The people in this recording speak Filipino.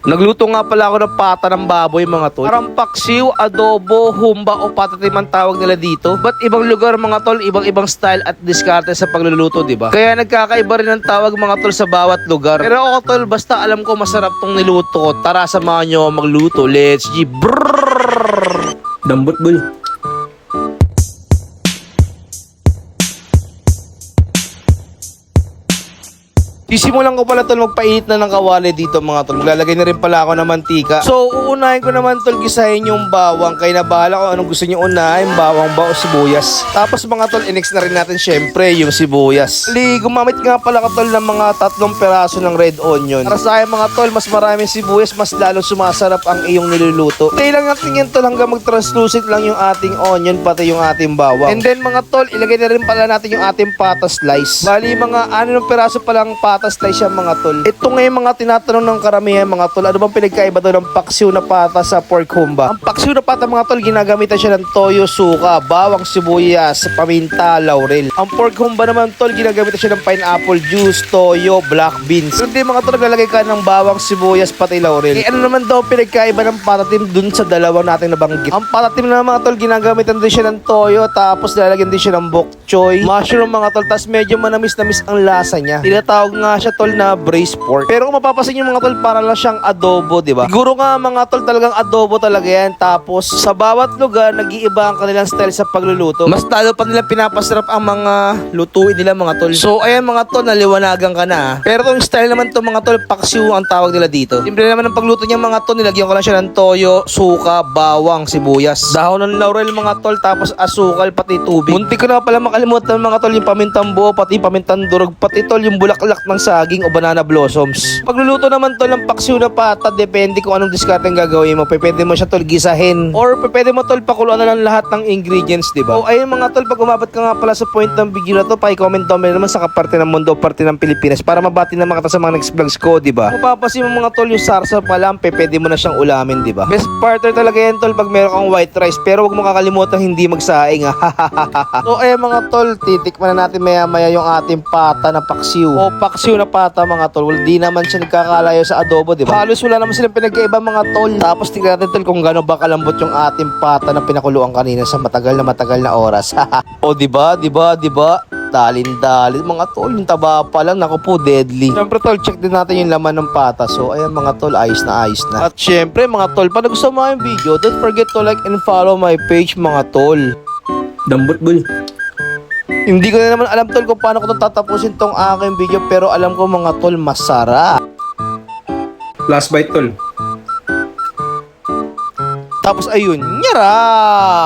Nagluto nga pala ako ng pata ng baboy mga tol. Parang paksiw, adobo, humba o patatim ang tawag nila dito. Ba't ibang lugar mga tol, ibang-ibang style at diskarte sa pagluluto, di ba? Kaya nagkakaiba rin ang tawag mga tol sa bawat lugar. Pero ako tol, basta alam ko masarap tong niluto ko. Tara samahan nyo magluto. Let's G. Brrrr. Dambot boy. Sisimulan ko pala tol magpainit na ng kawali dito mga tol. Maglalagay na rin pala ako ng mantika. So uunahin ko naman tol gisahin yung bawang. Kaya nabahala ko anong gusto niyo unahin. Bawang ba o sibuyas. Tapos mga tol inex na rin natin syempre yung sibuyas. Li, gumamit nga pala ka tol ng mga tatlong peraso ng red onion. Para sa mga tol, mas maraming sibuyas, mas lalo sumasarap ang iyong niluluto. Tayo lang natin yan tol hanggang mag-translucent lang yung ating onion pati yung ating bawang. And then mga tol, ilagay na rin pala natin yung ating pata slice. Bali mga ano ng peraso palang pata slice yan mga tol. Ito nga yung mga tinatanong ng karamihan mga tol. Ano bang pinagkaiba doon ng paksiw na pata sa pork humba? Ang paksiw na pata mga tol, ginagamitan siya ng toyo, suka, bawang sibuyas, paminta, laurel. Ang pork humba naman tol, ginagamitan siya ng pineapple juice, toyo, black beans. Hindi mga tol, naglalagay ka ng bawang sibuyas, pati laurel. Eh ano naman daw pinagkaiba ng patatim dun sa dalawang nating nabanggit? Ang patatim na mga tol, ginagamitan din siya ng toyo, tapos lalagyan din siya ng bok choy, mushroom mga tol, tapos medyo manamis-namis ang lasa niya. Tinatawag nga siya tol na braised pork. Pero kung mapapansin niyo mga tol, para lang siyang adobo, di ba? Siguro nga mga tol, talagang adobo talaga yan. Tapos sa bawat lugar, nag-iiba ang kanilang style sa pagluluto. Mas lalo pa nila pinapasarap ang mga lutuin nila mga tol. So ayan mga tol, naliwanagan ka na. ah. Pero tong style naman to mga tol, paksiw ang tawag nila dito. Simple naman ang pagluto niya mga tol, nilagyan ko lang siya ng toyo, suka, bawang, sibuyas. Dahon ng laurel mga tol, tapos asukal, pati tubig. Munti ko na pala makalimutan mga tol, yung pamintang buo, pati pamintang durog, pati tol, yung bulaklak ng saging o banana blossoms. Pagluluto naman tol ng paksiw na pata, depende kung anong diskarte ang gagawin mo. Pwede mo siya tol gisahin. Or pwede mo tol pakuluan na lang lahat ng ingredients, di ba? O ayun mga tol, pag umabot ka nga pala sa point ng video na to, pa-comment down naman sa kaparte ng mundo, parte ng Pilipinas para mabati naman kita sa mga next vlogs ko, di ba? Kung papasin mo mga tol, yung sarsa pa lang, pwede mo na siyang ulamin, di ba? Best partner talaga yan tol pag meron kang white rice, pero wag mo kakalimutan hindi magsaing, so ayun mga tol, titikman na natin maya maya yung ating pata na paksiw. O paksiw na pata mga tol, well, di naman siya nagkakalayo sa adobo, di ba? Halos wala naman silang pinagkaiba mga tol. Tapos tingnan natin tol kung gaano ba kalambot yung ating pata na pinakuluan kanina sa matagal na matagal na oras. o di ba? Di ba? Di ba? Dalin-dalin mga tol, yung taba pa lang, naku po, deadly. Siyempre tol, check din natin yung laman ng pata. So, ayan mga tol, ayos na ayos na. At syempre mga tol, pag gusto mo yung video, don't forget to like and follow my page mga tol. Dambot boy. Hindi ko na naman alam tol kung paano ko to tatapusin tong aking video, pero alam ko mga tol, masarap. Last bite tol. Tapos ayun, nyarap!